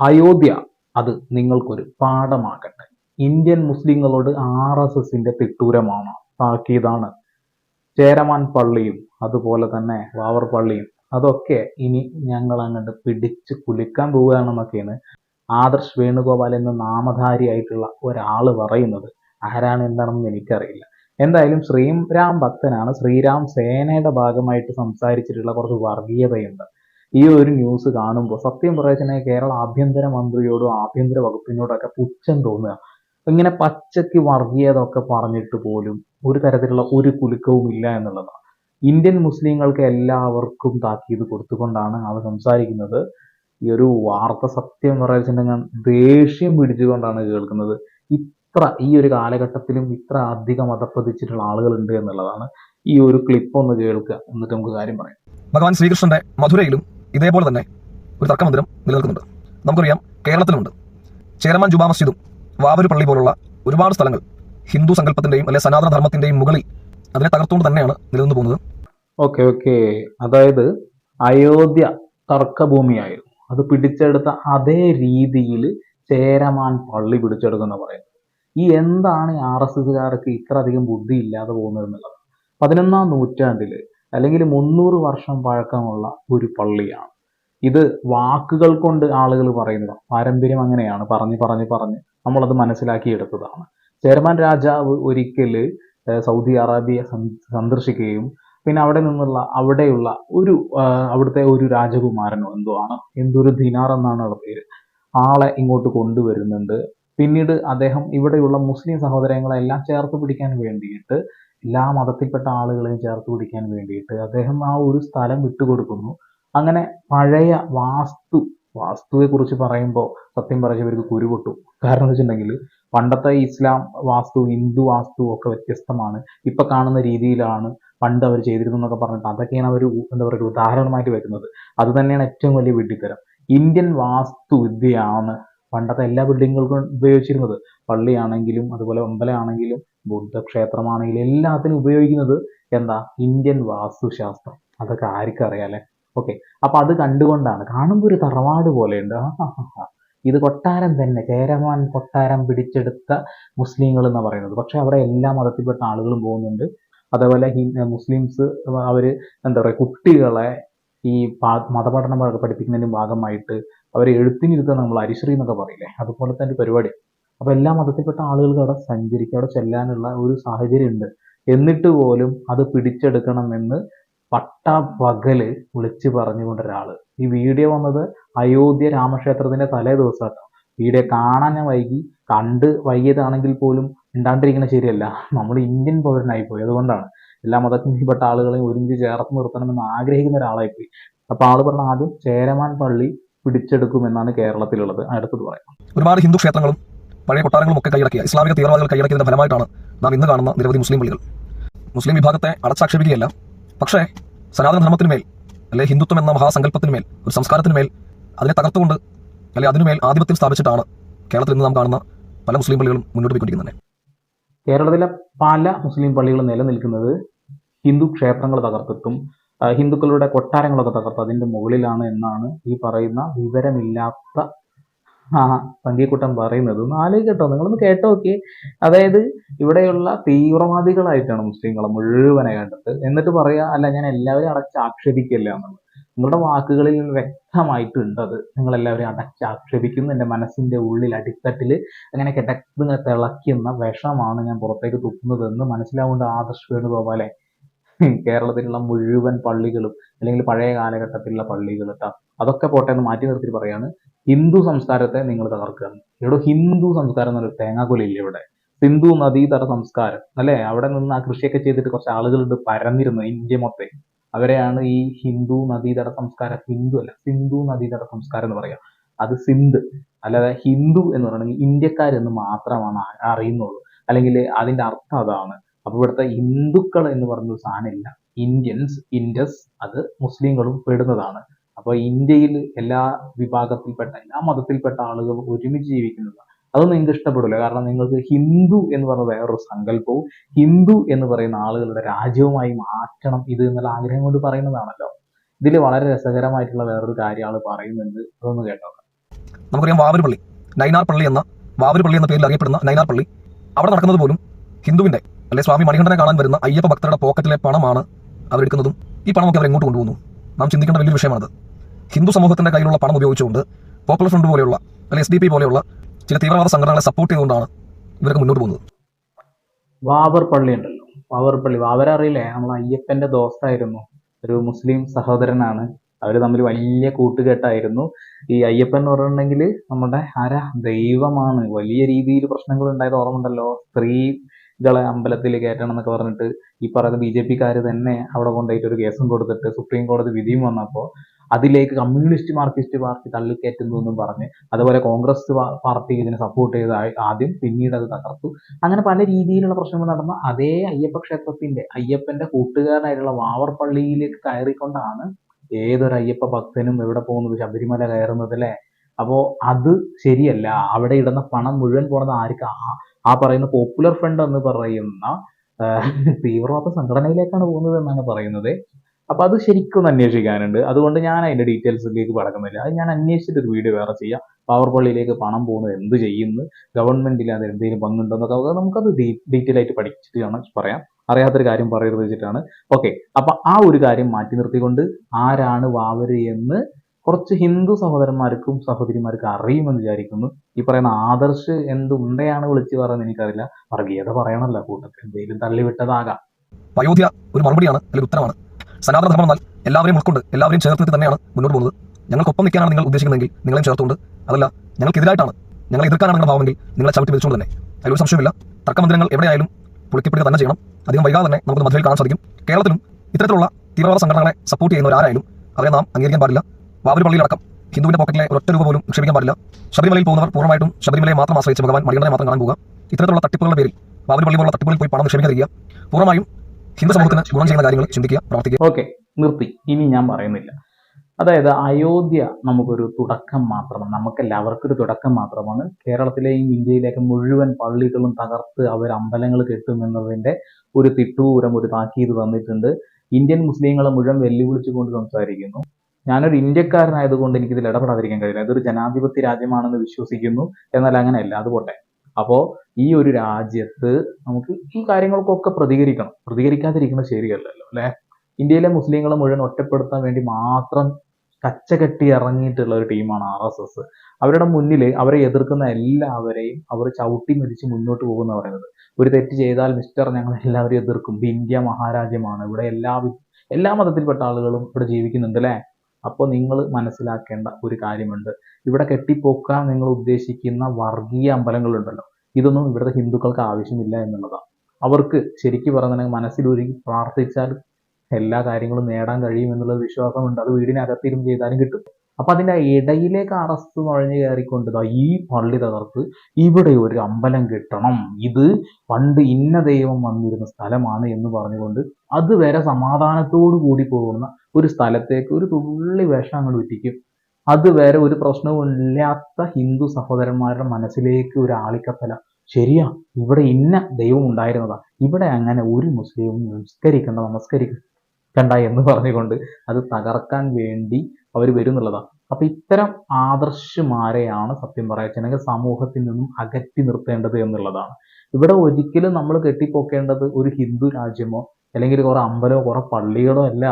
അയോധ്യ അത് നിങ്ങൾക്കൊരു പാഠമാകട്ടെ. ഇന്ത്യൻ മുസ്ലിങ്ങളോട് ആർ എസ് എസിന്റെ തിട്ടൂരമാണ് താക്കീതാണ്. ചേരമാൻ പള്ളിയും അതുപോലെ തന്നെ വാവർ പള്ളിയും അതൊക്കെ ഇനി ഞങ്ങൾ അങ്ങോട്ട് പിടിച്ച് കുലുക്കാൻ പോവുകയാണെന്നൊക്കെയാണ് ആദർശ് വേണുഗോപാൽ എന്ന നാമധാരിയായിട്ടുള്ള ഒരാൾ പറയുന്നത്. ആരാണ് എന്താണെന്ന് എനിക്കറിയില്ല. എന്തായാലും ശ്രീരാം ഭക്തനാണ്. ശ്രീരാം സേനയുടെ ഭാഗമായിട്ട് സംസാരിച്ചിട്ടുള്ള കുറച്ച് വർഗീയതയുണ്ട്. ഈ ഒരു ന്യൂസ് കാണുമ്പോൾ സത്യം പറയുന്നത് കേരള ആഭ്യന്തര മന്ത്രിയോടും ആഭ്യന്തര വകുപ്പിനോടൊക്കെ പുച്ഛം തോന്നുക. ഇങ്ങനെ പച്ചയ്ക്ക് വർഗീയതൊക്കെ പറഞ്ഞിട്ട് പോലും ഒരു തരത്തിലുള്ള ഒരു കുലുക്കവും ഇല്ല എന്നുള്ളതാണ്. ഇന്ത്യൻ മുസ്ലിങ്ങൾക്ക് എല്ലാവർക്കും താക്കീത് കൊടുത്തുകൊണ്ടാണ് അവർ സംസാരിക്കുന്നത്. ഈ ഒരു വാർത്ത സത്യം പറയുന്നുണ്ടെങ്കിൽ ദേഷ്യം പിടിച്ചുകൊണ്ടാണ് കേൾക്കുന്നത്. ഇത്ര ഈ ഒരു കാലഘട്ടത്തിലും ഇത്ര അധികം അതപ്പതിച്ചിട്ടുള്ള ആളുകളുണ്ട് എന്നുള്ളതാണ് ഈ ഒരു ക്ലിപ്പ് ഒന്ന് കേൾക്കുക. എന്നിട്ട് നമുക്ക് കാര്യം പറയാം. ഭഗവാൻ ശ്രീകൃഷ്ണന്റെ മധുരയിലും ഇതേപോലെ തന്നെ ഒരു തർക്കമന്ദിരം നിലനിൽക്കുന്നുണ്ട്. നമുക്കറിയാം കേരളത്തിലുണ്ട് ചേരമാൻ ജുബാ മസ്ജിദും വാവരു പള്ളി പോലുള്ള ഒരുപാട് സ്ഥലങ്ങൾ ഹിന്ദു സങ്കല്പത്തിന്റെയും അല്ലെ സനാതന ധർമ്മത്തിന്റെയും മുകളിൽ അതിനെ തകർത്തുകൊണ്ട് തന്നെയാണ് നിലനിന്ന് പോകുന്നത്. Okay okay. അതായത് അയോധ്യ തർക്കഭൂമിയായിരുന്നു. അത് പിടിച്ചെടുത്ത അതേ രീതിയിൽ ചേരമാൻ പള്ളി പിടിച്ചെടുക്കുന്ന പറയുന്നത് ഈ എന്താണ് ആർ എസ് എസ്സുകാർക്ക് ഇത്ര അധികം ബുദ്ധി ഇല്ലാതെ പോകുന്നത് എന്നുള്ളത് പതിനൊന്നാം നൂറ്റാണ്ടിൽ അല്ലെങ്കിൽ മുന്നൂറ് വർഷം പഴക്കമുള്ള ഒരു പള്ളിയാണ്. ഇത് വാക്കുകൾ കൊണ്ട് ആളുകൾ പറയുന്നതാണ് പാരമ്പര്യം അങ്ങനെയാണ്. പറഞ്ഞ് പറഞ്ഞ് പറഞ്ഞ് നമ്മളത് മനസ്സിലാക്കിയെടുത്തതാണ്. ചേർമാൻ രാജാവ് ഒരിക്കൽ സൗദി അറേബ്യ സന്ദർശിക്കുകയും പിന്നെ അവിടെ നിന്നുള്ള അവിടെയുള്ള ഒരു അവിടുത്തെ ഒരു രാജകുമാരനോ എന്തോ ആണ്. എന്തൊരു ദിനാർ എന്നാണ് അവിടെ പേര്. ആളെ ഇങ്ങോട്ട് കൊണ്ടുവരുന്നുണ്ട്. പിന്നീട് അദ്ദേഹം ഇവിടെയുള്ള മുസ്ലിം സഹോദരങ്ങളെല്ലാം ചേർത്ത് പിടിക്കാൻ വേണ്ടിയിട്ട് എല്ലാ മതത്തിൽപ്പെട്ട ആളുകളെയും ചേർത്ത് പിടിക്കാൻ വേണ്ടിയിട്ട് അദ്ദേഹം ആ ഒരു സ്ഥലം വിട്ടുകൊടുക്കുന്നു. അങ്ങനെ പഴയ വാസ്തു വാസ്തുവെ കുറിച്ച് പറയുമ്പോൾ സത്യം പറഞ്ഞവർക്ക് കുരുപൊട്ടു. കാരണം എന്ന് വെച്ചിട്ടുണ്ടെങ്കിൽ പണ്ടത്തെ ഇസ്ലാം വാസ്തു ഹിന്ദു വാസ്തു ഒക്കെ വ്യത്യസ്തമാണ്. ഇപ്പൊ കാണുന്ന രീതിയിലാണ് പണ്ട് അവർ ചെയ്തിരുന്നു എന്നൊക്കെ പറഞ്ഞിട്ട് അതൊക്കെയാണ് അവർ എന്താ പറയുക ഉദാഹരണമായിട്ട് വരുന്നത്. അത് തന്നെയാണ് ഏറ്റവും വലിയ വിഡ്ഢിത്തരം. ഇന്ത്യൻ വാസ്തു വിദ്യയാണ് പണ്ടത്തെ എല്ലാ ബിൽഡിങ്ങുകൾക്കും ഉപയോഗിച്ചിരുന്നത്. പള്ളിയാണെങ്കിലും അതുപോലെ അമ്പലമാണെങ്കിലും ബുദ്ധക്ഷേത്രമാണെങ്കിലും എല്ലാത്തിനും ഉപയോഗിക്കുന്നത് എന്താ? ഇന്ത്യൻ വാസ്തുശാസ്ത്രം. അതൊക്കെ ആർക്കും അല്ലേ? ഓക്കെ അപ്പൊ അത് കണ്ടുകൊണ്ടാണ് കാണുമ്പോൾ ഒരു തറവാട് പോലെയുണ്ട്. ഇത് കൊട്ടാരം തന്നെ. ചേരമാൻ കൊട്ടാരം പിടിച്ചെടുത്ത മുസ്ലിങ്ങൾ എന്ന് പറയുന്നത്. പക്ഷെ അവിടെ എല്ലാ മതത്തിൽപ്പെട്ട ആളുകളും പോകുന്നുണ്ട്. അതേപോലെ മുസ്ലിംസ് അവർ എന്താ പറയുക കുട്ടികളെ ഈ മതപഠനം പഠിപ്പിക്കുന്നതിന്റെ ഭാഗമായിട്ട് അവരെ എഴുത്തിനിരുത്താൻ നമ്മൾ അരിശ്രീ എന്നൊക്കെ പറയില്ലേ? അതുപോലെ തന്നെ പരിപാടി. അപ്പൊ എല്ലാ മതത്തിൽപ്പെട്ട ആളുകൾക്ക് അവിടെ സഞ്ചരിക്കുക അവിടെ ചെല്ലാനുള്ള ഒരു സാഹചര്യം ഉണ്ട് എന്നിട്ട് പോലും അത് പിടിച്ചെടുക്കണമെന്ന് പട്ടാപകൽ വിളിച്ചു പറഞ്ഞുകൊണ്ട് ഒരാൾ. ഈ വീഡിയോ വന്നത് അയോധ്യ രാമക്ഷേത്രത്തിന്റെ തലേ ദിവസമാട്ടോ. വീഡിയോ കാണാൻ ഞാൻ വൈകി. കണ്ട് വൈകിയതാണെങ്കിൽ പോലും ഉണ്ടാണ്ടിരിക്കണ ശരിയല്ല. നമ്മൾ ഇന്ത്യൻ പൗരനായി പോയി. അതുകൊണ്ടാണ്. എല്ലാ മതത്തിൽപ്പെട്ട ആളുകളെയും ഒരുമിച്ച് ചേർത്ത് നിർത്തണമെന്ന് ആഗ്രഹിക്കുന്ന ഒരാളായി പോയി അപ്പൊ ആൾ പറഞ്ഞ ആദ്യം ചേരമാൻ പള്ളി പിടിച്ചെടുക്കുമെന്നാണ് കേരളത്തിലുള്ളത്. അടുത്തത് പറയാം. ഒരുപാട് ഹിന്ദു ക്ഷേത്രങ്ങളും പഴയ കൊട്ടാരങ്ങളും ഒക്കെ കൈയടക്കിയ ഇസ്ലാമിക തീവ്രവാദികൾ കൈയടക്കിയതിന്റെ ഫലമായിട്ടാണ് നാം ഇന്ന് കാണുന്ന നിരവധി മുസ്ലിം പള്ളികൾ മുസ്ലിം വിഭാഗത്തെ അടച്ചാക്ഷേപിക്കുകയല്ല പക്ഷേ സനാതന ധർമ്മത്തിനുമേൽ അല്ലെ ഹിന്ദുത്വം എന്ന മഹാസങ്കല്പത്തിനുമേൽ ഒരു സംസ്കാരത്തിനുമേൽ അതിനെ തകർത്തുകൊണ്ട് അല്ലെ അതിനുമേൽ ആധിപത്യം സ്ഥാപിച്ചിട്ടാണ് കേരളത്തിൽ ഇന്ന് നാം കാണുന്ന പല മുസ്ലിം പള്ളികളും മുന്നോട്ട് പോയിക്കൊണ്ടിരിക്കുന്നത് കേരളത്തിലെ പല മുസ്ലിം പള്ളികളും നിലനിൽക്കുന്നത് ഹിന്ദു ക്ഷേത്രങ്ങൾ തകർത്തിട്ടും ഹിന്ദുക്കളുടെ കൊട്ടാരങ്ങളൊക്കെ തകർത്ത് അതിന്റെ മുകളിലാണ് എന്നാണ് ഈ പറയുന്ന വിവരമില്ലാത്ത ആ സംഖ്യക്കൂട്ടം പറയുന്നത്. ഒന്ന് ആലോചിക്കട്ടോ നിങ്ങളൊന്ന് കേട്ടോ നോക്കിയേ അതായത് ഇവിടെയുള്ള തീവ്രവാദികളായിട്ടാണ് മുസ്ലിങ്ങളെ മുഴുവനെ കണ്ടത്. എന്നിട്ട് പറയാ അല്ല ഞാൻ എല്ലാവരെയും അടച്ചാക്ഷേപിക്കല്ല എന്നുള്ളത്. നിങ്ങളുടെ വാക്കുകളിൽ വ്യക്തമായിട്ടുണ്ട് അത്. അടച്ചാക്ഷേപിക്കുന്നു എല്ലാവരെയും എന്റെ മനസ്സിന്റെ ഉള്ളിൽ അടിത്തട്ടിൽ അങ്ങനെ കിടക്കുന്ന തിളയ്ക്കുന്ന വിഷമാണ് ഞാൻ പുറത്തേക്ക് തുപ്പുന്നതെന്ന് മനസ്സിലാവുകൊണ്ട് ആദർശ് വേണുഗോപാലെ. കേരളത്തിലുള്ള മുഴുവൻ പള്ളികളും അല്ലെങ്കിൽ പഴയ കാലഘട്ടത്തിലുള്ള പള്ളികൾ അതൊക്കെ പോട്ടെ എന്ന് മാറ്റി നിർത്തി പറയാണ് ഹിന്ദു സംസ്കാരത്തെ നിങ്ങൾ തകർക്കുകയാണ്. ഇവിടെ ഹിന്ദു സംസ്കാരം എന്നൊരു തേങ്ങാക്കൊലില്ല ഇവിടെ? സിന്ധു നദീതട സംസ്കാരം അല്ലെ? അവിടെ നിന്ന് ആ കൃഷിയൊക്കെ ചെയ്തിട്ട് കുറച്ച് ആളുകളുണ്ട് പരന്നിരുന്നു ഇന്ത്യ മൊത്തം. അവരെയാണ് ഈ ഹിന്ദു നദീതട സംസ്കാരം ഹിന്ദു അല്ല സിന്ധു നദീതട സംസ്കാരം എന്ന് പറയാം. അത് സിന്ധ് അല്ലാതെ ഹിന്ദു എന്ന് പറയണമെങ്കിൽ ഇന്ത്യക്കാരെന്ന് മാത്രമാണ് അറിയുന്നുള്ളൂ. അല്ലെങ്കിൽ അതിന്റെ അർത്ഥം അതാണ്. അപ്പൊ ഇവിടുത്തെ ഹിന്ദുക്കൾ എന്ന് പറഞ്ഞൊരു സാധനമില്ല. ഇന്ത്യൻസ് ഇൻഡസ് അത് മുസ്ലിങ്ങളും പെടുന്നതാണ്. അപ്പൊ ഇന്ത്യയിൽ എല്ലാ വിഭാഗത്തിൽപ്പെട്ട എല്ലാ മതത്തിൽപ്പെട്ട ആളുകൾ ഒരുമിച്ച് ജീവിക്കുന്നതാണ്. അതൊന്നും നിങ്ങൾക്ക് ഇഷ്ടപ്പെടില്ല. കാരണം നിങ്ങൾക്ക് ഹിന്ദു എന്ന് പറഞ്ഞ വേറൊരു സങ്കല്പവും ഹിന്ദു എന്ന് പറയുന്ന ആളുകളുടെ രാജ്യവുമായി മാറ്റണം ഇത് എന്നുള്ള ആഗ്രഹം കൊണ്ട് പറയുന്നതാണല്ലോ. ഇതിൽ വളരെ രസകരമായിട്ടുള്ള വേറൊരു കാര്യം ആൾ പറയുന്നുണ്ട്. അതൊന്ന് കേട്ടോ നമുക്കറിയാം വാവര് പള്ളി നൈനാർ പള്ളി എന്ന വാവര് പള്ളി എന്ന പേരിൽ അറിയപ്പെടുന്ന നൈനാർ പള്ളി അവിടെ നടക്കുന്നത് പോലും ഹിന്ദുവിന്റെ അല്ലെ സ്വാമി മണികണ്ഠനെ കാണാൻ വരുന്ന അയ്യപ്പ ഭക്തരുടെ പോക്കറ്റിലെ പണമാണ് അവരെടുക്കുന്നതും ഈ പണമൊക്കെ അവർ എങ്ങോട്ട് കൊണ്ടുപോകുന്നു നാം ചിന്തിക്കേണ്ട വലിയൊരു വിഷയമാണത്. ഹിന്ദു സമൂഹത്തിന്റെ കയ്യിലുള്ള പണം ഉപയോഗിച്ചുകൊണ്ട് പോപ്പുലർ ഫ്രണ്ട് പോലെയുള്ള അല്ലെ എസ് ഡി പി പോലെയുള്ള ചില തീവ്രവാദ സംഘടനകളെ സപ്പോർട്ട് ചെയ്തുകൊണ്ടാണ് ഇവർക്ക് മുന്നോട്ട് പോകുന്നത്. വാവർ പള്ളി ഉണ്ടല്ലോ. വാവർ പള്ളി. വാവർ അറിയില്ലേ? നമ്മൾ അയ്യപ്പന്റെ ദോസ്തായിരുന്നു. ഒരു മുസ്ലിം സഹോദരനാണ്. അവർ തമ്മിൽ വലിയ കൂട്ടുകെട്ടായിരുന്നു. ഈ അയ്യപ്പൻ എന്ന് പറഞ്ഞിട്ടുണ്ടെങ്കിൽ നമ്മുടെ ആരാ? ദൈവമാണ്. വലിയ രീതിയിൽ പ്രശ്നങ്ങൾ ഉണ്ടായത് ഓർമ്മയുണ്ടല്ലോ സ്ത്രീകളെ അമ്പലത്തിൽ കയറ്റണം എന്നൊക്കെ പറഞ്ഞിട്ട് ഈ പറയുന്ന ബി ജെ പിക്കാർ തന്നെ അവിടെ കൊണ്ടുപോയിട്ട് ഒരു കേസും കൊടുത്തിട്ട് സുപ്രീം കോടതി വിധിയും വന്നപ്പോൾ അതിലേക്ക് കമ്മ്യൂണിസ്റ്റ് മാർക്സിസ്റ്റ് പാർട്ടി തള്ളിക്കയറ്റുന്നു എന്നും പറഞ്ഞ് അതുപോലെ കോൺഗ്രസ് പാർട്ടി ഇതിനെ സപ്പോർട്ട് ചെയ്ത ആദ്യം പിന്നീട് അത് തകർത്തു. അങ്ങനെ പല രീതിയിലുള്ള പ്രശ്നങ്ങൾ നടന്ന. അതേ അയ്യപ്പ ക്ഷേത്രത്തിന്റെ അയ്യപ്പന്റെ കൂട്ടുകാരനായിട്ടുള്ള വാവർപ്പള്ളിയിലേക്ക് കയറിക്കൊണ്ടാണ് ഏതൊരു അയ്യപ്പ ഭക്തനും എവിടെ പോകുന്നത് ശബരിമല കയറുന്നത് അല്ലേ? അപ്പോ അത് ശരിയല്ല. അവിടെ ഇടുന്ന പണം മുഴുവൻ പോണത് ആർക്ക്? ആ- പറയുന്ന പോപ്പുലർ ഫ്രണ്ട് എന്ന് പറയുന്ന തീവ്രവാദ സംഘടനയിലേക്കാണ് പോകുന്നത് എന്നാണ് പറയുന്നത്. അപ്പൊ അത് ശരിക്കും അന്വേഷിക്കാനുണ്ട്. അതുകൊണ്ട് ഞാൻ അതിന്റെ ഡീറ്റെയിൽസിലേക്ക് കടക്കുന്നില്ല അത് ഞാൻ അന്വേഷിച്ചിട്ട് ഒരു വീഡിയോ വേറെ ചെയ്യാം. പവർ പള്ളിയിലേക്ക് പണം പോകുന്നത് എന്ത് ചെയ്യുന്നു? ഗവൺമെന്റിൽ അത് എന്തെങ്കിലും പങ്കുണ്ടോ എന്നൊക്കെ അത് നമുക്കത് ഡീറ്റെയിൽ ആയിട്ട് പഠിച്ചിട്ട് വേണം പറയാം. അറിയാത്തൊരു കാര്യം പറയരുത് വെച്ചിട്ടാണ്. ഓക്കെ അപ്പൊ ആ ഒരു കാര്യം മാറ്റി നിർത്തിക്കൊണ്ട് ആരാണ് വാവര് എന്ന് കുറച്ച് ഹിന്ദു സഹോദരന്മാർക്കും സഹോദരിമാർക്കും അറിയുമെന്ന് വിചാരിക്കുന്നു. ഈ പറയുന്ന ആദർശ് എന്ത് ഉണ്ടയാണ് വിളിച്ചു പറയുന്നത് എനിക്കറിയില്ല. വർഗീയത പറയണമല്ല കൂട്ടത്തിൽ. എന്തെങ്കിലും തള്ളിവിട്ടതാകാം. അയോധ്യ ഒരു മറുപടിയാണ് അല്ലെങ്കിൽ ഉത്തരമാണ്. സനാതന ധർമ്മം എന്നാൽ എല്ലാവരെയും ഉൾക്കൊണ്ട് എല്ലാവരെയും ചേർത്ത് നിർത്തി തന്നെയാണ് മുന്നോട്ട് പോകുന്നത്. ഞങ്ങൾക്കൊപ്പം നിൽക്കാനാണ് നിങ്ങൾ ഉദ്ദേശിക്കുന്നതെങ്കിൽ നിങ്ങളെയും ചേർത്തുകൊണ്ട്. അതല്ല ഞങ്ങൾക്കെതിരായിട്ടാണ്. ഞങ്ങൾ എതിർക്കാനാണ് നിങ്ങളുടെ ഭാവമെങ്കിൽ നിങ്ങളെ ചവിട്ടി വിളിച്ചുകൊണ്ട് തന്നെ. അതിലൊരു സംശയമില്ല തർക്കമന്ദിരങ്ങൾ എവിടെയായാലും പൊളിക്കപ്പെടുക തന്നെ ചെയ്യണം. അധികം വൈകാതെ തന്നെ നമുക്ക് മധുരയിൽ കാണാൻ സാധിക്കും. കേരളത്തിലും ഇത്തരത്തിലുള്ള തീവ്രവാദ സംഘടനകളെ സപ്പോർട്ട് ചെയ്യുന്നവരാരായാലും അവരെ നാം അംഗീകരിക്കാൻ പാടില്ല. വാവൂർ പള്ളിയിലടക്കം ഹിന്ദുവിന്റെ പോക്കറ്റിലെ ഒറ്റ രൂപ പോലും നിക്ഷേപിക്കാൻ പാടില്ല. ശബരിമലയിൽ പോകുന്നവർ പൂർണമായിട്ടും ശബരിമലയെ മാത്രം ആശ്രയിച്ച് ഭഗവാൻ മണികണ്ഠനെ മാത്രം കാണാൻ പോകുക ഇത്തരത്തിലുള്ള തട്ടിപ്പുകളുടെ പേരിൽ ബാബരി പള്ളി പോലുള്ള തട്ടിപ്പുകളിൽ പോയി പണം നിക്ഷേപിക്കാതിരിക്കുക പൂർണമായും ഹിന്ദു സമൂഹത്തിന് ഗുണം ചെയ്യുന്ന കാര്യങ്ങൾ ചിന്തിക്കുക പ്രവർത്തിക്കുക ഓക്കെ നിർത്തി. ഇനി ഞാൻ പറയുന്നില്ല. അതായത് അയോധ്യ നമുക്കൊരു തുടക്കം മാത്രമാണ്. നമുക്കെല്ലാവർക്കും ഒരു തുടക്കം മാത്രമാണ്. കേരളത്തിലെയും ഇന്ത്യയിലേക്ക് മുഴുവൻ പള്ളികളും തകർത്ത് അവർ അമ്പലങ്ങൾ കെട്ടുമെന്നതിന്റെ ഒരു തിട്ടൂരം ഒരു താക്കീത് തന്നിട്ടുണ്ട്. ഇന്ത്യൻ മുസ്ലിങ്ങളെ മുഴുവൻ വെല്ലുവിളിച്ചുകൊണ്ട് സംസാരിക്കുന്നു. ഞാനൊരു ഇന്ത്യക്കാരനായതുകൊണ്ട് എനിക്കിതിൽ ഇടപെടാതിരിക്കാൻ കഴിയില്ല. ഇതൊരു ജനാധിപത്യ രാജ്യമാണെന്ന് വിശ്വസിക്കുന്നു. എന്നാൽ അങ്ങനെ അല്ല പോട്ടെ. അപ്പോ ഈ ഒരു രാജ്യത്ത് നമുക്ക് ഈ കാര്യങ്ങൾക്കൊക്കെ പ്രതികരിക്കണം. പ്രതികരിക്കാതിരിക്കുന്നത് ശരിയല്ലല്ലോ അല്ലെ? ഇന്ത്യയിലെ മുസ്ലിങ്ങളെ മുഴുവൻ ഒറ്റപ്പെടുത്താൻ വേണ്ടി മാത്രം കച്ചകെട്ടി ഇറങ്ങിയിട്ടുള്ള ഒരു ടീമാണ് ആർ എസ് എസ്. അവരുടെ മുന്നിൽ അവരെ എതിർക്കുന്ന എല്ലാവരെയും അവർ ചവിട്ടി മരിച്ച് മുന്നോട്ട് പോകുന്ന പറയുന്നത്. ഒരു തെറ്റ് ചെയ്താൽ മിസ്റ്റർ ഞങ്ങൾ എല്ലാവരും എതിർക്കും. ഇന്ത്യ മഹാരാജ്യമാണ്. ഇവിടെ എല്ലാ എല്ലാ മതത്തിൽപ്പെട്ട ആളുകളും ഇവിടെ ജീവിക്കുന്നുണ്ട് അല്ലേ? അപ്പോൾ നിങ്ങൾ മനസ്സിലാക്കേണ്ട ഒരു കാര്യമുണ്ട്. ഇവിടെ കെട്ടിപ്പോക്കാൻ നിങ്ങൾ ഉദ്ദേശിക്കുന്ന വർഗീയ അമ്പലങ്ങളുണ്ടല്ലോ. ഇതൊന്നും ഇവിടുത്തെ ഹിന്ദുക്കൾക്ക് ആവശ്യമില്ല എന്നുള്ളതാണ്. അവർക്ക് ശരിക്കും പറഞ്ഞാൽ മനസ്സിലൊരുങ്ങി പ്രാർത്ഥിച്ചാൽ എല്ലാ കാര്യങ്ങളും നേടാൻ കഴിയും എന്നുള്ള വിശ്വാസമുണ്ട്. അത് വീടിനകത്തിരുന്ന് ചെയ്താലും കിട്ടും. അപ്പൊ അതിന്റെ ഇടയിലേക്ക് അറസ്റ്റ് നുഴഞ്ഞു കയറിക്കൊണ്ട് ഈ പള്ളി തകർത്ത് ഇവിടെ ഒരു അമ്പലം കിട്ടണം. ഇത് പണ്ട് ഇന്ന ദൈവം വന്നിരുന്ന സ്ഥലമാണ് എന്ന് പറഞ്ഞുകൊണ്ട് അതുവരെ സമാധാനത്തോടു കൂടി പോകുന്ന ഒരു സ്ഥലത്തേക്ക് ഒരു തുള്ളി വേഷം അങ്ങോട്ട് ഉറ്റിക്കും അതുവരെ ഒരു പ്രശ്നവും ഇല്ലാത്ത ഹിന്ദു സഹോദരന്മാരുടെ മനസ്സിലേക്ക് ഒരു ആളിക്കത്തല ശരിയാ ഇവിടെ ഇന്ന ദൈവം ഉണ്ടായിരുന്നതാ. ഇവിടെ അങ്ങനെ ഒരു മുസ്ലിം നമസ്കരിക്കണ്ട നമസ്കരിക്കണ്ട എന്ന് പറഞ്ഞുകൊണ്ട് അത് തകർക്കാൻ വേണ്ടി അവർ വരും എന്നുള്ളതാണ് അപ്പൊ ഇത്തരം ആദർശമാരെയാണ് സത്യം പറയുകയാണെങ്കിൽ സമൂഹത്തിൽ നിന്നും അകറ്റി നിർത്തേണ്ടത് എന്നുള്ളതാണ്. ഇവിടെ ഒരിക്കലും നമ്മൾ കെട്ടിപ്പോക്കേണ്ടത് ഒരു ഹിന്ദു രാജ്യമോ അല്ലെങ്കിൽ കുറെ അമ്പലമോ കുറെ പള്ളികളോ അല്ല.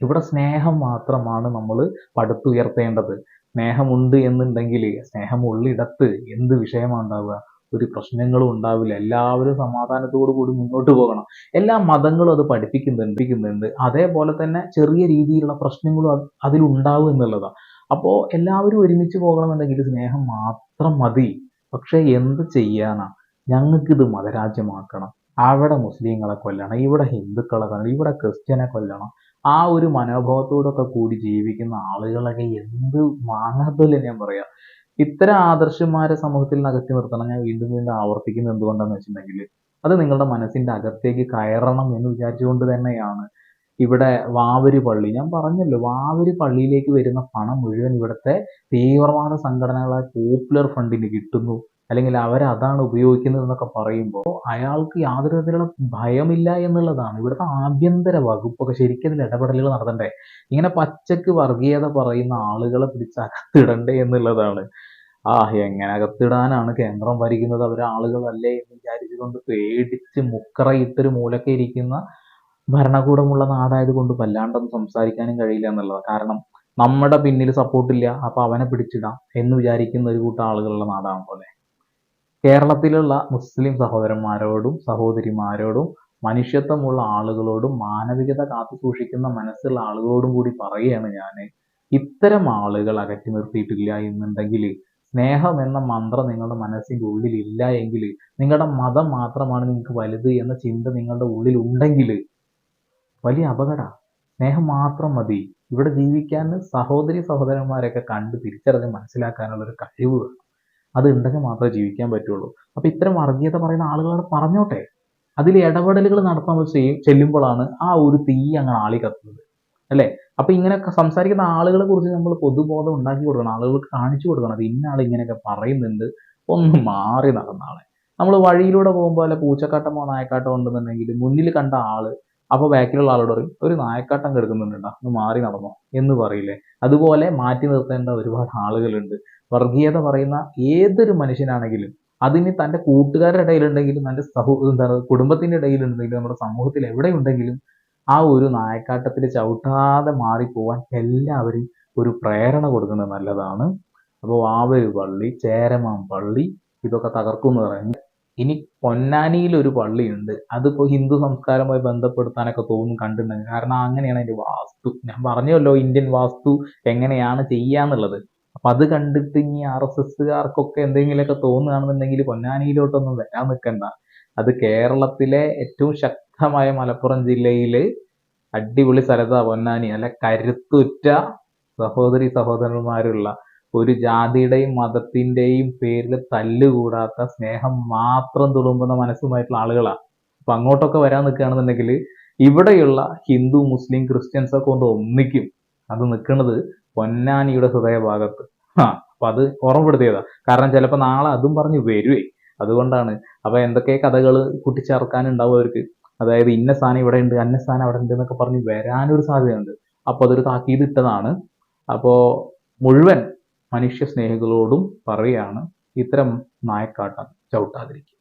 ഇവിടെ സ്നേഹം മാത്രമാണ് നമ്മൾ പടുത്തുയർത്തേണ്ടത്. സ്നേഹമുണ്ട് എന്നുണ്ടെങ്കിൽ സ്നേഹം ഉള്ളിടത്ത് എന്ത് വിഷയമാണ് ഉണ്ടാവുക? ഒരു പ്രശ്നങ്ങളും ഉണ്ടാവില്ല. എല്ലാവരും സമാധാനത്തോടു കൂടി മുന്നോട്ട് പോകണം. എല്ലാ മതങ്ങളും അത് പഠിപ്പിക്കുന്നുണ്ട് അതേപോലെ തന്നെ ചെറിയ രീതിയിലുള്ള പ്രശ്നങ്ങളും അത് അതിലുണ്ടാവും എന്നുള്ളതാണ് അപ്പോൾ എല്ലാവരും ഒരുമിച്ച് പോകണമെന്നുണ്ടെങ്കിൽ സ്നേഹം മാത്രം മതി. പക്ഷെ എന്ത് ചെയ്യാനാ? ഞങ്ങൾക്കിത് മതരാജ്യമാക്കണം. അവിടെ മുസ്ലിങ്ങളെ കൊല്ലണം ഇവിടെ ഹിന്ദുക്കളെ കൊല്ലണം ഇവിടെ ക്രിസ്ത്യനെ കൊല്ലണം. ആ ഒരു മനോഭാവത്തോടൊക്കെ കൂടി ജീവിക്കുന്ന ആളുകളൊക്കെ എന്ത് മാങ്ങാത്തല്ലേ ഞാൻ പറയാം. ഇത്തരം ആദർശന്മാരെ സമൂഹത്തിൽ നിന്ന് അകറ്റി നിർത്തണം. ഞാൻ വീണ്ടും വീണ്ടും ആവർത്തിക്കുന്നത് എന്തുകൊണ്ടാന്ന് വെച്ചിട്ടുണ്ടെങ്കിൽ അത് നിങ്ങളുടെ മനസ്സിന്റെ അകത്തേക്ക് കയറണം എന്ന് വിചാരിച്ചുകൊണ്ട് തന്നെയാണ്. ഇവിടെ വാവരി പള്ളി ഞാൻ പറഞ്ഞല്ലോ വാവരി പള്ളിയിലേക്ക് വരുന്ന പണം മുഴുവൻ ഇവിടുത്തെ തീവ്രവാദ സംഘടനകളായ പോപ്പുലർ ഫണ്ടിന് കിട്ടുന്നു. അല്ലെങ്കിൽ അവരതാണ് ഉപയോഗിക്കുന്നത് എന്നൊക്കെ പറയുമ്പോൾ അയാൾക്ക് യാതൊരു തരത്തിലുള്ള ഭയമില്ല എന്നുള്ളതാണ്. ഇവിടുത്തെ ആഭ്യന്തര വകുപ്പൊക്കെ ശരിക്കും ഇതിൽ ഇടപെടലുകൾ നടത്തണ്ടേ? ഇങ്ങനെ പച്ചക്ക് വർഗീയത പറയുന്ന ആളുകളെ പിടിച്ച് അകത്തിടണ്ടേ എന്നുള്ളതാണ്. ആ എങ്ങനെ അകത്തിടാനാണ് കേന്ദ്രം ഭരിക്കുന്നത്? അവരെ ആളുകളല്ലേ എന്ന് വിചാരിച്ചുകൊണ്ട് പേടിച്ച് മുക്കറയിട്ടൊരു മൂലക്കെ ഇരിക്കുന്ന ഭരണകൂടമുള്ള നാടായത് കൊണ്ട് വല്ലാണ്ടൊന്നും സംസാരിക്കാനും കഴിയില്ല എന്നുള്ളത് കാരണം നമ്മുടെ പിന്നിൽ സപ്പോർട്ടില്ല അപ്പൊ അവനെ പിടിച്ചിടാം എന്ന് വിചാരിക്കുന്ന ഒരു കൂട്ടം ആളുകളുള്ള നാടാണ് പോലെ. കേരളത്തിലുള്ള മുസ്ലിം സഹോദരന്മാരോടും സഹോദരിമാരോടും മനുഷ്യത്വമുള്ള ആളുകളോടും മാനവികത കാത്തു സൂക്ഷിക്കുന്ന മനസ്സുള്ള ആളുകളോടും കൂടി പറയുകയാണ് ഞാൻ. ഇത്തരം ആളുകൾ അകറ്റി നിർത്തിയിട്ടില്ല എന്നുണ്ടെങ്കിൽ സ്നേഹം എന്ന മന്ത്രം നിങ്ങളുടെ മനസ്സിന്റെ ഉള്ളിൽ ഇല്ല എങ്കിൽ നിങ്ങളുടെ മതം മാത്രമാണ് നിങ്ങൾക്ക് വലുത് എന്ന ചിന്ത നിങ്ങളുടെ ഉള്ളിൽ ഉണ്ടെങ്കിൽ വലിയ അപകട. സ്നേഹം മാത്രം മതി. ഇവിടെ ജീവിക്കാൻ സഹോദരി സഹോദരന്മാരെയൊക്കെ കണ്ട് തിരിച്ചറിഞ്ഞ് മനസ്സിലാക്കാനുള്ള ഒരു കഴിവ് വേണം. അത് ഉണ്ടെങ്കിൽ മാത്രമേ ജീവിക്കാൻ പറ്റുള്ളൂ. അപ്പൊ ഇത്തരം വർഗീയത പറയുന്ന ആളുകളോട് പറഞ്ഞോട്ടെ. അതിൽ ഇടപെടലുകൾ നടത്താൻ ചെയ്യും ചെല്ലുമ്പോഴാണ് ആ ഒരു തീ അങ്ങനെ ആളി കത്തുന്നത്. അല്ലേ? അപ്പൊ ഇങ്ങനെയൊക്കെ സംസാരിക്കുന്ന ആളുകളെ കുറിച്ച് നമ്മൾ പൊതുബോധം ഉണ്ടാക്കി കൊടുക്കണം ആളുകൾക്ക് കാണിച്ചു കൊടുക്കണം. അത് ഇന്ന ആൾ ഇങ്ങനെയൊക്കെ പറയുന്നുണ്ട് ഒന്ന് മാറി നടന്നാളെ നമ്മൾ വഴിയിലൂടെ പോകുമ്പോൾ അല്ല പൂച്ചക്കാട്ടമോ നായക്കാട്ടമോ ഉണ്ടെന്നുണ്ടെങ്കിൽ മുന്നിൽ കണ്ട ആൾ അപ്പൊ ബാക്കിലുള്ള ആളോട് പറയും ഒരു നായക്കാട്ടം കിടക്കുന്നുണ്ടാ ഒന്ന് മാറി നടന്നോ എന്ന് പറയില്ലേ? അതുപോലെ മാറ്റി നിർത്തേണ്ട ഒരുപാട് ആളുകളുണ്ട്. വർഗീയത പറയുന്ന ഏതൊരു മനുഷ്യനാണെങ്കിലും അതിന് തന്റെ കൂട്ടുകാരുടെ ഇടയിലുണ്ടെങ്കിലും തന്റെ സഹോ എന്താണ് കുടുംബത്തിന്റെ ഇടയിലുണ്ടെങ്കിലും നമ്മുടെ സമൂഹത്തിൽ എവിടെയുണ്ടെങ്കിലും ആ ഒരു നായക്കാട്ടത്തിൽ ചവിട്ടാതെ മാറിപ്പോവാൻ എല്ലാവരും ഒരു പ്രേരണ കൊടുക്കുന്നത് നല്ലതാണ്. അപ്പോൾ വാവര് പള്ളി ചേരമാം പള്ളി ഇതൊക്കെ തകർക്കും എന്ന് പറയുന്നത്. ഇനി പൊന്നാനിയിൽ ഒരു പള്ളിയുണ്ട്. അതിപ്പോൾ ഹിന്ദു സംസ്കാരവുമായി ബന്ധപ്പെടുത്താനൊക്കെ തോന്നും കണ്ടിട്ടുണ്ടെങ്കിൽ കാരണം അങ്ങനെയാണ് അതിന്റെ വാസ്തു. ഞാൻ പറഞ്ഞല്ലോ ഇന്ത്യൻ വാസ്തു എങ്ങനെയാണ് ചെയ്യാന്നുള്ളത്. അപ്പൊ അത് കണ്ടിട്ട് ഇനി ആർ എസ് എസ്സുകാർക്കൊക്കെ എന്തെങ്കിലുമൊക്കെ തോന്നുകയാണെന്നുണ്ടെങ്കിൽ പൊന്നാനിയിലോട്ടൊന്നും വരാൻ നിൽക്കണ്ട. അത് കേരളത്തിലെ ഏറ്റവും ശക്തമായ മലപ്പുറം ജില്ലയിൽ അടിപൊളി സ്ഥലത്താ പൊന്നാനി. അല്ല കരുത്തുറ്റ സഹോദരി സഹോദരന്മാരുള്ള ഒരു ജാതിയുടെയും മതത്തിന്റെയും പേരിൽ തല്ലുകൂടാത്ത സ്നേഹം മാത്രം തുളുമ്പുന്ന മനസ്സുമായിട്ടുള്ള ആളുകളാണ് അപ്പൊ അങ്ങോട്ടൊക്കെ വരാൻ നിൽക്കുകയാണെന്നുണ്ടെങ്കിൽ ഇവിടെയുള്ള ഹിന്ദു മുസ്ലിം ക്രിസ്ത്യൻസ് ഒക്കെ കൊണ്ട് ഒന്നിക്കും. അത് നിൽക്കുന്നത് പൊന്നാനിയുടെ ഹൃദയഭാഗത്ത്. ആ അപ്പൊ അത് ഓർമ്മപ്പെടുത്തിയതാ കാരണം ചിലപ്പോ നാളെ അതും പറഞ്ഞ് വരുവേ. അതുകൊണ്ടാണ്. അപ്പൊ എന്തൊക്കെ കഥകൾ കൂട്ടിച്ചേർക്കാനുണ്ടാവും അവർക്ക്? അതായത് ഇന്ന സ്ഥാനം ഇവിടെ ഉണ്ട് അന്ന സ്ഥാനം അവിടെ ഉണ്ട് എന്നൊക്കെ പറഞ്ഞ് വരാനൊരു സാധ്യതയുണ്ട്. അപ്പൊ അതൊരു താക്കീത് ഇട്ടതാണ് അപ്പോ മുഴുവൻ മനുഷ്യ സ്നേഹികളോടും പറയാണ് ഇത്തരം നായക്കാട്ടം ചവിട്ടാതിരിക്കുക.